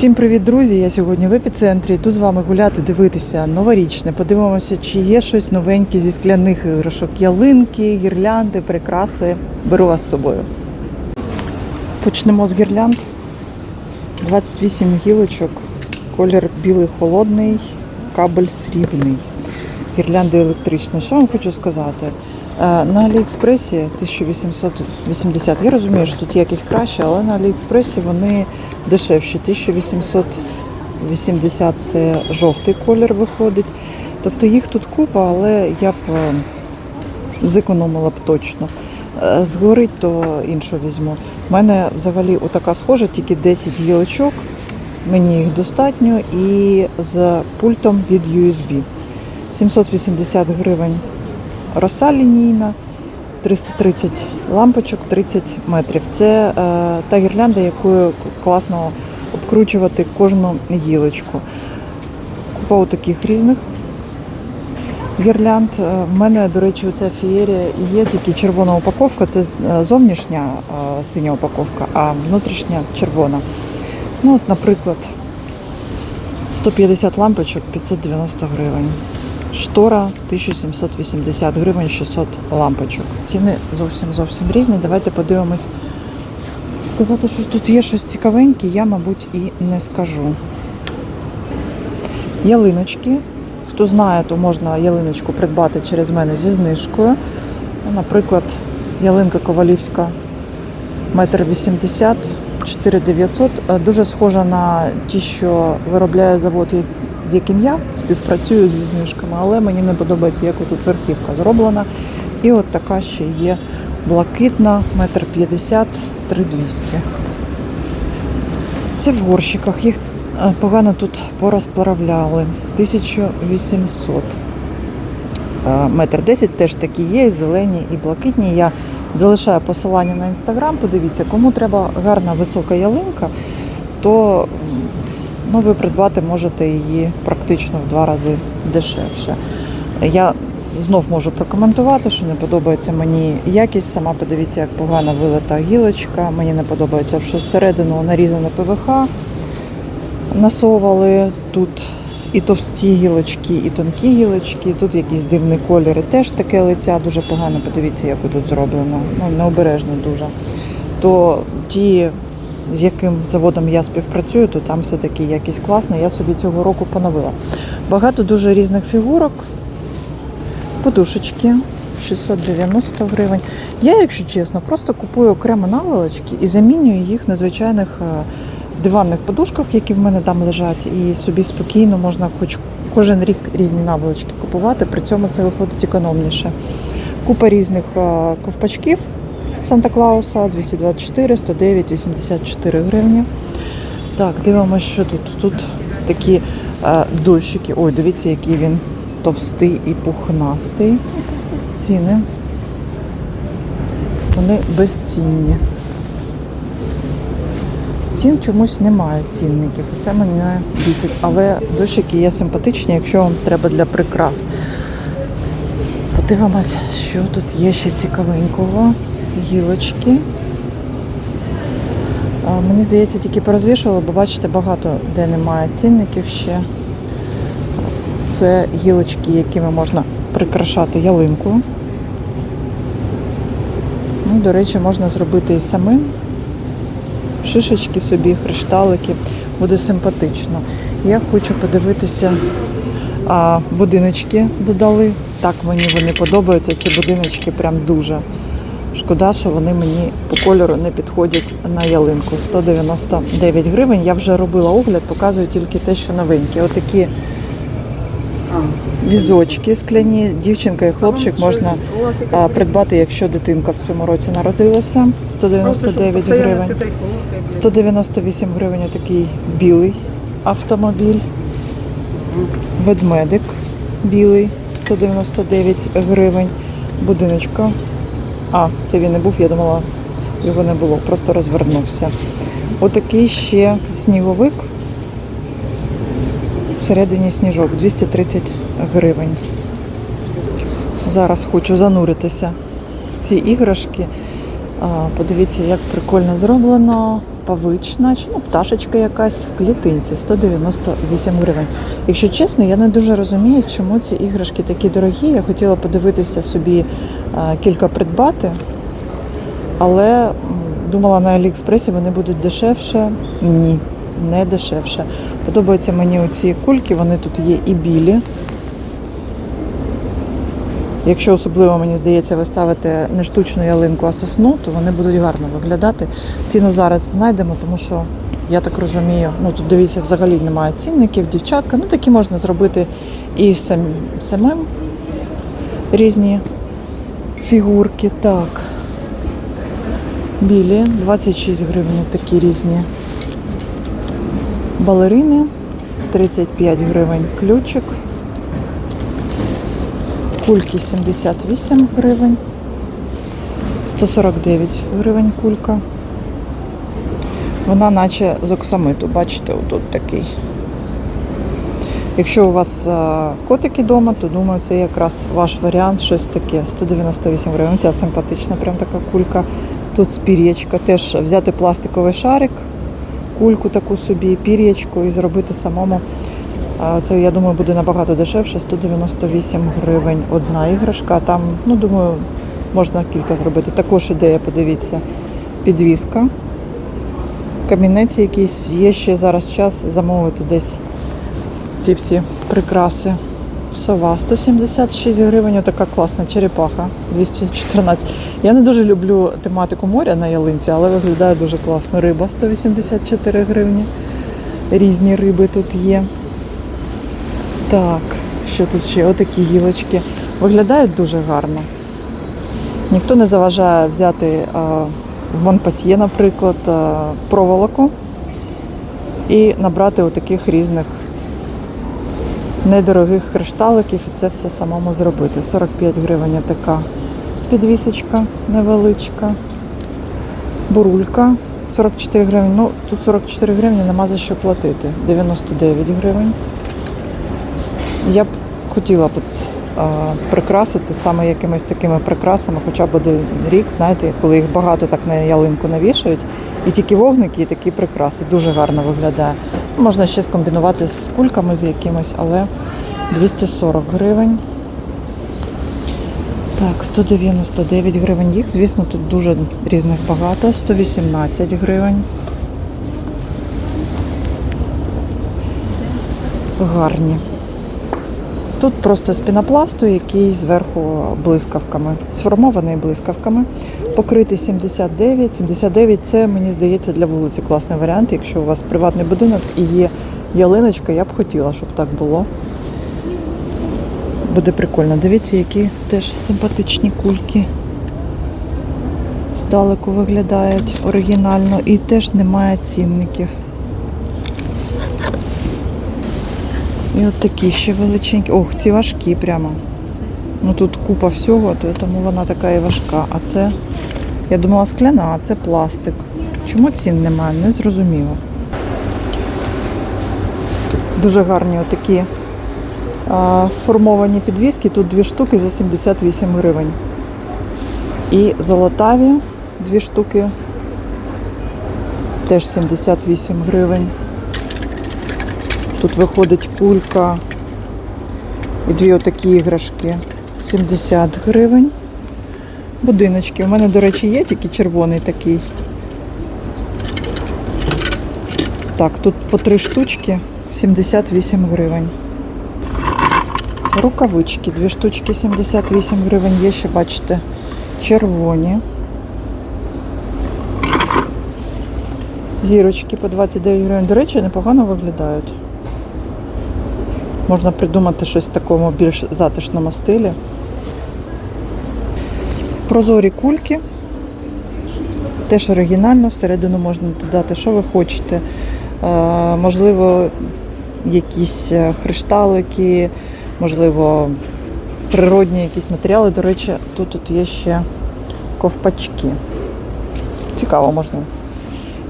Всім привіт, друзі! Я сьогодні в епіцентрі. Йду з вами гуляти, дивитися новорічне. Подивимося, чи є щось новеньке зі скляних іграшок. Ялинки, гірлянди, прикраси. Беру вас з собою. Почнемо з гірлянд. 28 гілочок, колір білий холодний, кабель срібний. Гірлянди електричні. Що вам хочу сказати? Е, На Аліекспресі 1880. Я розумію, що тут якість краще, але на Аліекспресі вони дешевші. 1880 це жовтий колір виходить. Тобто їх тут купа, але я б е, зекономила б точно. Е, Згорить, то іншу візьму. У мене взагалі отака схожа, тільки 10 гілочок. Мені їх достатньо і з пультом від USB. 780 гривень роса лінійна, 330 лампочок, 30 метрів. Це е, та гірлянда, якою класно обкручувати кожну гілочку. Купа таких різних гірлянд. Е, В мене, до речі, ця фієрія є тільки червона упаковка. Це е, зовнішня е, синя упаковка, а внутрішня червона. Ну, от, наприклад, 150 лампочок 590 гривень. Штора 1780 гривень 600 лампочок. Ціни зовсім зовсім різні. Давайте подивимось. Сказати, що тут є щось цікавеньке, я, мабуть, і не скажу. Ялиночки. Хто знає, то можна ялиночку придбати через мене зі знижкою. Ну, Наприклад, ялинка Ковалівська метр вісімдесят, 4900. Е, Дуже схожа на ті, що виробляє завод, з яким я співпрацюю зі знижками, але мені не подобається, як тут верхівка зроблена. І от така ще є блакитна, метр п'ятдесят, 3200. Це в горщиках. Їх е, погано тут порозправляли. 1800. Е, Метр 10 теж такі є, і зелені, і блакитні. Я залишаю посилання на інстаграм. Подивіться, кому треба гарна висока ялинка, то ну, ви придбати можете її практично в два рази дешевше. Я знов можу прокоментувати, що не подобається мені якість. Сама подивіться, як погано вилита гілочка. Мені не подобається, що всередину нарізане ПВХ насовували тут і товсті гілочки, і тонкі гілочки. Тут якісь дивні кольори, теж таке лиця, дуже погано. Подивіться, як тут зроблено. Ну, необережно дуже. То ті, з яким заводом я співпрацюю, то там все-таки якість класна. Я собі цього року поновила. Багато дуже різних фігурок, подушечки. 690 гривень. Я, якщо чесно, просто купую окремо наволочки і замінюю їх на звичайних е, диванних подушках, які в мене там лежать, і собі спокійно можна хоч кожен рік різні наволочки купувати, при цьому це виходить економніше. Купа різних е, ковпачків Санта-Клауса 224, 109, 84 гривні. Так, дивимося, що тут. Тут такі е, дощики. Ой, дивіться, який він товстий і пухнастий. Ціни. Вони безцінні. Цін чомусь немає цінників. Це мене бісить. Але дощики є симпатичні, якщо вам треба для прикрас. Подивимось, що тут є ще цікавенького. Гілочки. Мені здається, тільки порозвішували, бо бачите, багато де немає цінників ще. Це гілочки, якими можна прикрашати ялинку. Ну, до речі, можна зробити і самим. Шишечки собі, хрешталики. Буде симпатично. Я хочу подивитися, а, будиночки додали. Так мені вони подобаються. Ці будиночки прям дуже. Шкода, що вони мені по кольору не підходять на ялинку. 199 гривень. Я вже робила огляд, показую тільки те, що новеньке. Отакі візочки скляні. Дівчинка і хлопчик можна а, придбати, якщо дитинка в цьому році народилася. 199 гривень. 198 гривень такий білий автомобіль. Ведмедик білий 199 гривень. Будиночка. А, це він не був, я думала, його не було, просто розвернувся. Отакий ще сніговик. Всередині сніжок 230 гривень. Зараз хочу зануритися в ці іграшки. Подивіться, як прикольно зроблено. Павична, чи ну, пташечка якась в клітинці 198 гривень. Якщо чесно, я не дуже розумію, чому ці іграшки такі дорогі. Я хотіла подивитися собі е, кілька придбати, але думала на Аліекспресі вони будуть дешевше. Ні, не дешевше. Подобаються мені оці кульки, вони тут є і білі. Якщо особливо, мені здається, ви ставите не штучну ялинку, а сосну, то вони будуть гарно виглядати. Ціну зараз знайдемо, тому що я так розумію, ну тут дивіться, взагалі немає цінників, дівчатка. Ну такі можна зробити і сам, самим різні фігурки. Так. Білі, 26 гривень, такі різні балерини, 35 гривень ключик. Кульки 78 гривень, 149 гривень кулька. Вона наче з оксамиту, бачите, отут такий. Якщо у вас котики вдома, то думаю, це якраз ваш варіант, щось таке. 198 гривень. Ця симпатична, прям така кулька. Тут з пір'ячка. Теж взяти пластиковий шарик, кульку таку собі, пір'ячку і зробити самому. Це, я думаю, буде набагато дешевше. 198 гривень одна іграшка. Там, ну думаю, можна кілька зробити. Також ідея, подивіться, підвіска. Камінець якийсь. Є ще зараз час замовити десь ці всі прикраси. Сова 176 гривень, отака класна черепаха 214. Я не дуже люблю тематику моря на ялинці, але виглядає дуже класно. Риба 184 гривні. Різні риби тут є. Так, що тут ще? Отакі гілочки. Виглядають дуже гарно. Ніхто не заважає взяти а, в Монпасьє, наприклад, а, проволоку і набрати отаких різних недорогих кришталиків і це все самому зробити. 45 гривень така підвісочка невеличка, бурулька 44 гривень. Ну, тут 44 гривні нема за що платити. 99 гривень. Я б хотіла б прикрасити саме якимись такими прикрасами, хоча б один рік, знаєте, коли їх багато так на ялинку навішають. І тільки вогники, і такі прикраси. Дуже гарно виглядає. Можна ще скомбінувати з кульками з якимись, але 240 гривень. Так, 199 гривень їх, звісно, тут дуже різних багато. 118 гривень. Гарні. Тут просто з пінопласту, який зверху блискавками, сформований блискавками. Покритий 79. 79 це, мені здається, для вулиці класний варіант. Якщо у вас приватний будинок і є ялиночка, я б хотіла, щоб так було. Буде прикольно. Дивіться, які теж симпатичні кульки. Здалеку виглядають оригінально і теж немає цінників. І от такі ще величенькі. Ох, ці важкі прямо. Ну тут купа всього, то тому вона така і важка. А це, я думала, скляна, а це пластик. Чому цін немає? Не зрозуміло. Дуже гарні отакі а, формовані підвіски. Тут дві штуки за 78 гривень. І золотаві дві штуки. Теж 78 гривень. Тут виходить кулька і дві отакі іграшки. 70 гривень. Будиночки. У мене, до речі, є тільки червоний такий. Так, тут по три штучки 78 гривень. Рукавички, дві штучки 78 гривень. Є ще, бачите, червоні. Зірочки по 29 гривень. До речі, непогано виглядають. Можна придумати щось в такому більш затишному стилі. Прозорі кульки. Теж оригінально, всередину можна додати, що ви хочете. Е, можливо, якісь е, хришталики, можливо, природні якісь матеріали. До речі, тут, тут є ще ковпачки. Цікаво, можна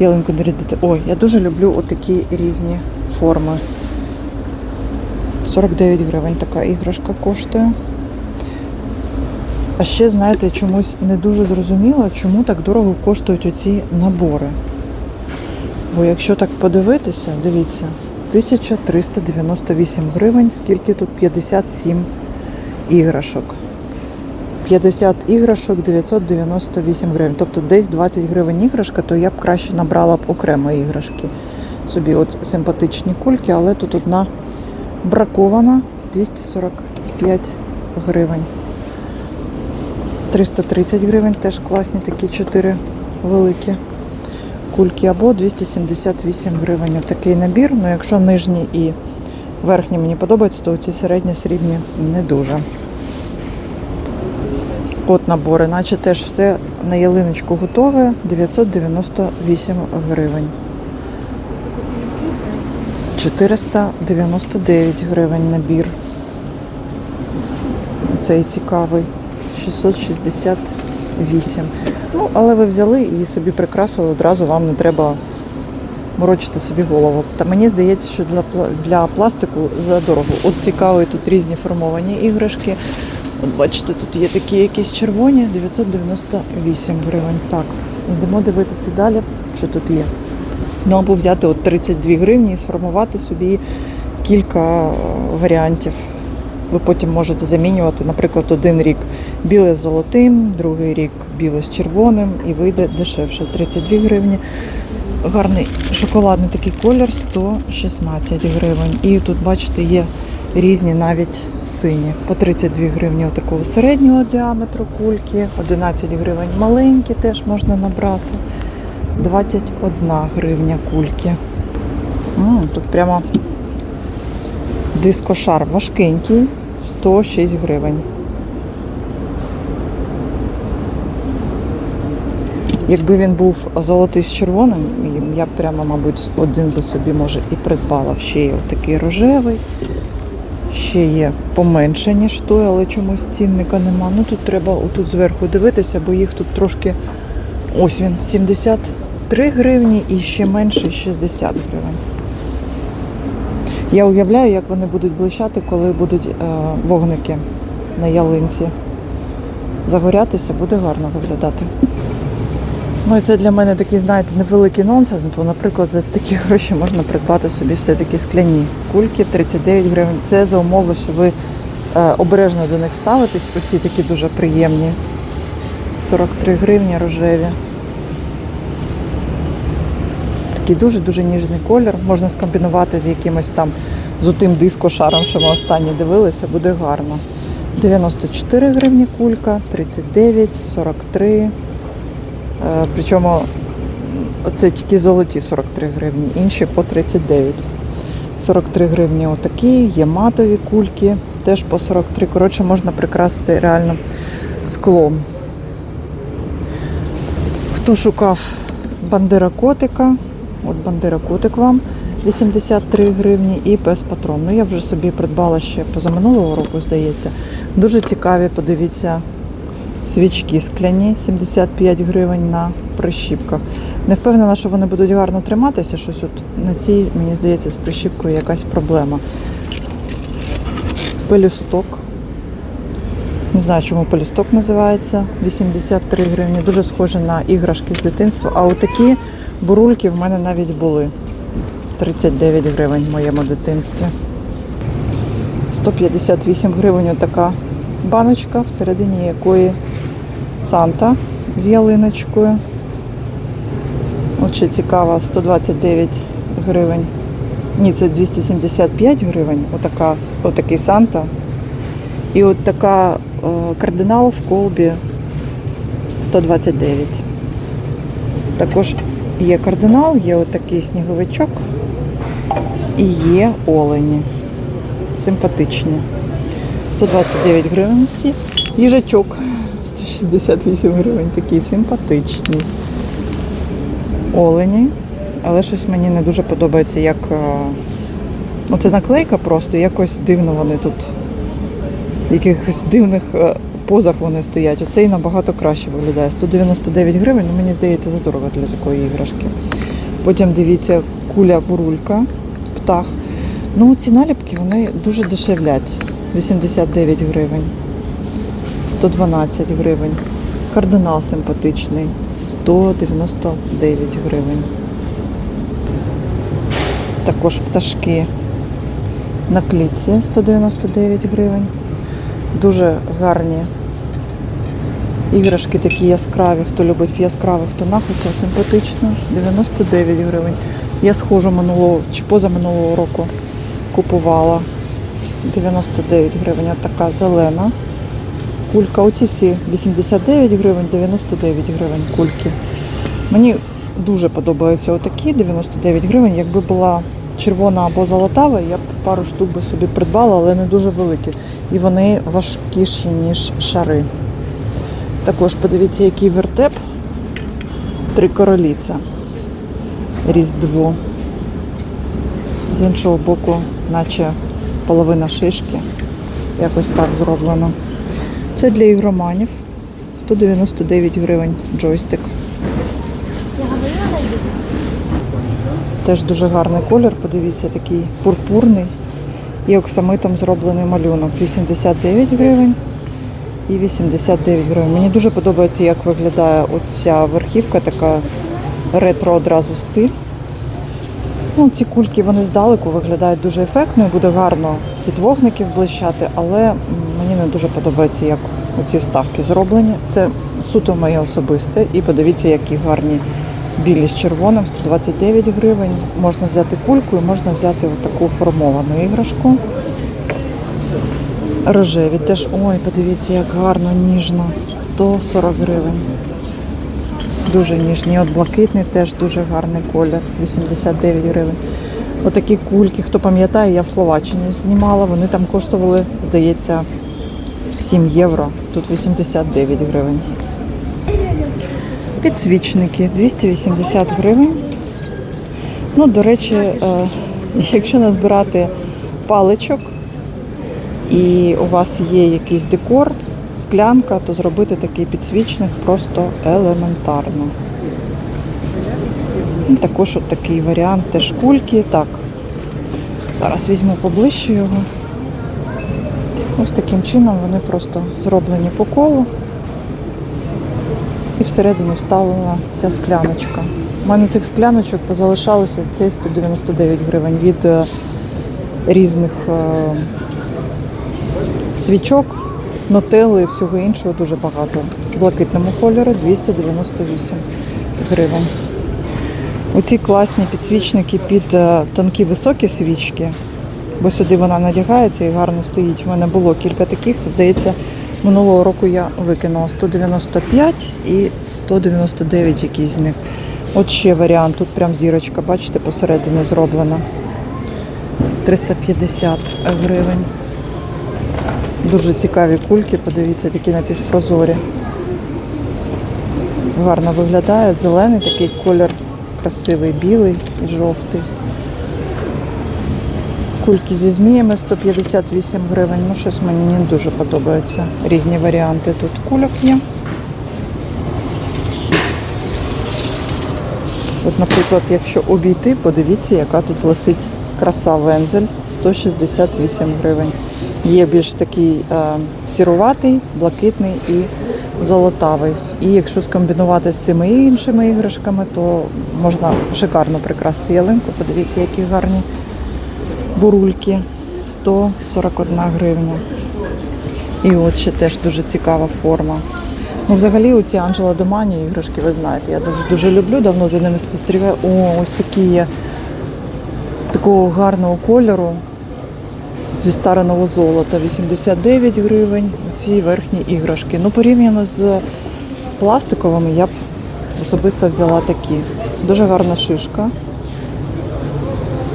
ялинку нарядити. Ой, я дуже люблю отакі різні форми. 49 гривень така іграшка коштує. А ще, знаєте, чомусь не дуже зрозуміло, чому так дорого коштують оці набори. Бо якщо так подивитися, дивіться, 1398 гривень, скільки тут 57 іграшок. 50 іграшок 998 гривень. Тобто десь 20 гривень іграшка, то я б краще набрала б окремо іграшки. Собі от симпатичні кульки, але тут одна бракована 245 гривень. 330 гривень теж класні такі 4 великі кульки або 278 гривень. Отакий набір. Ну якщо нижні і верхні мені подобаються, то ці середні срібні не дуже. От набори, наче теж все на ялиночку готове 998 гривень. 499 гривень набір. Цей цікавий. 668. Ну, але ви взяли і собі прикрасили, одразу вам не треба морочити собі голову. Та мені здається, що для, для пластику задорого. От цікаві тут різні формовані іграшки. От бачите, тут є такі якісь червоні, 998 гривень. Так, йдемо дивитися далі, що тут є. Ну, або взяти от 32 гривні і сформувати собі кілька е, варіантів. Ви потім можете замінювати, наприклад, один рік біле з золотим, другий рік біле з червоним і вийде дешевше 32 гривні. Гарний шоколадний такий колір 116 гривень. І тут, бачите, є різні навіть сині. По 32 гривні такого середнього діаметру кульки, 11 гривень маленькі теж можна набрати. 21 гривня кульки. М, тут прямо дискошар важкенький, 106 гривень. Якби він був золотий з червоним, я б прямо, мабуть, один би собі, може, і придбала. Ще є такий рожевий, ще є поменше, ніж той, але чомусь цінника нема. Ну тут треба отут зверху дивитися, бо їх тут трошки. Ось він, 73 гривні і ще менше 60 гривень. Я уявляю, як вони будуть блищати, коли будуть е, вогники на ялинці. Загорятися буде гарно виглядати. Ну і це для мене такий, знаєте, невеликий нонсенс, бо, наприклад, за такі гроші можна придбати собі все-таки скляні кульки 39 гривень. Це за умови, що ви е, обережно до них ставитесь. Оці такі дуже приємні. 43 гривні рожеві. Такий дуже-дуже ніжний колір. Можна скомбінувати з якимось там з отим дискошаром, що ми останні дивилися, буде гарно. 94 гривні кулька, 39, 43. Е, Причому це тільки золоті 43 гривні, інші по 39. 43 гривні отакі, є матові кульки, теж по 43. Коротше, можна прикрасити реально склом. Хто шукав бандера котика, от бандера котик вам 83 гривні і пес патрон. Ну я вже собі придбала ще позаминулого року, здається. Дуже цікаві, подивіться, свічки скляні 75 гривень на прищіпках. Не впевнена, що вони будуть гарно триматися. Щось от на цій, мені здається, з прищіпкою якась проблема. Пелюсток. Не знаю, чому пелюсток називається. 83 гривні. Дуже схоже на іграшки з дитинства. А отакі бурульки в мене навіть були. 39 гривень в моєму дитинстві. 158 гривень така баночка, всередині якої Санта з ялиночкою. От ще цікаво, 129 гривень. Ні, це 275 гривень. Отака, отакий Санта. І от така е, кардинал в колбі 129. Також є кардинал, є отакий сніговичок і є олені. Симпатичні. 129 гривень всі. Їжачок 168 гривень, такий симпатичний. Олені. Але щось мені не дуже подобається, як. е, Ну, наклейка просто, якось дивно вони тут. Якихось дивних е, позах вони стоять. Оцей набагато краще виглядає. 199 гривень, ну мені здається, задорого для такої іграшки. Потім дивіться, куля бурулька, птах. Ну, ці наліпки вони дуже дешевлять. 89 гривень, 112 гривень. Кардинал симпатичний, 199 гривень. також пташки на клітці 199 гривень. Дуже гарні іграшки такі яскраві. Хто любить яскравих тонах, оця симпатична. 99 гривень. Я схожу минулого чи позаминулого року купувала. 99 гривень, а така зелена. Кулька. Оці всі 89 гривень, 99 гривень кульки. Мені дуже подобаються отакі 99 гривень. Якби була червона або золотава, я б пару штук би собі придбала, але не дуже великі. І вони важкіші, ніж шари. Також подивіться, який вертеп. Три короліця. Різдво. З іншого боку, наче половина шишки. Якось так зроблено. Це для ігроманів. 199 гривень джойстик. Теж дуже гарний колір, подивіться, такий пурпурний. І оксамитом зроблений малюнок. 89 гривень і 89 гривень. Мені дуже подобається, як виглядає оця верхівка, така ретро одразу стиль. Ну, ці кульки вони здалеку виглядають дуже ефектно і буде гарно від вогників блищати, але мені не дуже подобається, як оці вставки зроблені. Це суто моє особисте. І подивіться, які гарні білі з червоним, 129 гривень. Можна взяти кульку і можна взяти таку формовану іграшку. Рожеві теж, ой, подивіться, як гарно, ніжно. 140 гривень. Дуже ніжні. От блакитний теж дуже гарний колір. 89 гривень. Отакі кульки, хто пам'ятає, я в Словаччині знімала. Вони там коштували, здається, 7 євро. Тут 89 гривень. Підсвічники 280 гривень. Ну, до речі, е, якщо назбирати паличок і у вас є якийсь декор, склянка, то зробити такий підсвічник просто елементарно. І також от такий варіант, теж кульки. Так, зараз візьму поближче його. Ось таким чином вони просто зроблені по колу. І всередину вставлена ця скляночка. У мене цих скляночок позалишалося цей 199 гривень від е, різних е, свічок, нотели і всього іншого дуже багато. В блакитному кольорі 298 гривень. Оці класні підсвічники під е, тонкі високі свічки, бо сюди вона надягається і гарно стоїть. У мене було кілька таких. Здається, минулого року я викинула 195 і 199 якісь з них. От ще варіант. Тут прям зірочка, бачите, посередині зроблена. 350 гривень. Дуже цікаві кульки, подивіться, такі напівпрозорі. Гарно виглядають. Зелений такий колір красивий, білий і жовтий. Кульки зі зміями 158 гривень. Ну, щось мені не дуже подобається. Різні варіанти тут кульок є. От, наприклад, якщо обійти, подивіться, яка тут висить краса вензель 168 гривень. Є більш такий е, сіруватий, блакитний і золотавий. І якщо скомбінувати з цими іншими іграшками, то можна шикарно прикрасти ялинку. Подивіться, які гарні бурульки 141 гривня. І от ще теж дуже цікава форма. Ну, взагалі, оці Анджела Домані іграшки, ви знаєте, я дуже дуже люблю, давно за ними спостерігаю. О, ось такі є такого гарного кольору зі стареного золота 89 гривень. Ці верхні іграшки. Ну, порівняно з пластиковими, я б особисто взяла такі. Дуже гарна шишка.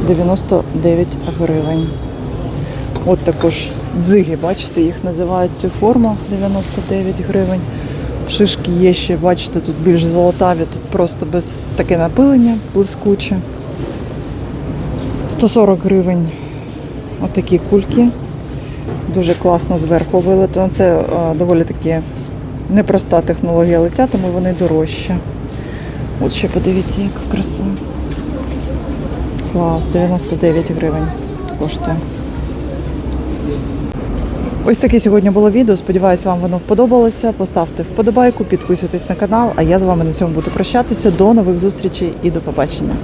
99 гривень. От також дзиги, бачите, їх називають цю форму 99 гривень. Шишки є ще, бачите, тут більш золотаві, тут просто без таке напилення блискуче. 140 гривень отакі кульки. Дуже класно зверху вилито. Це е, доволі таки непроста технологія лиття, тому вони дорожчі. От ще подивіться, яка краса. Клас, 99 гривень коштує. Ось таке сьогодні було відео. Сподіваюсь, вам воно вподобалося. Поставте вподобайку, підписуйтесь на канал, а я з вами на цьому буду прощатися. До нових зустрічей і до побачення.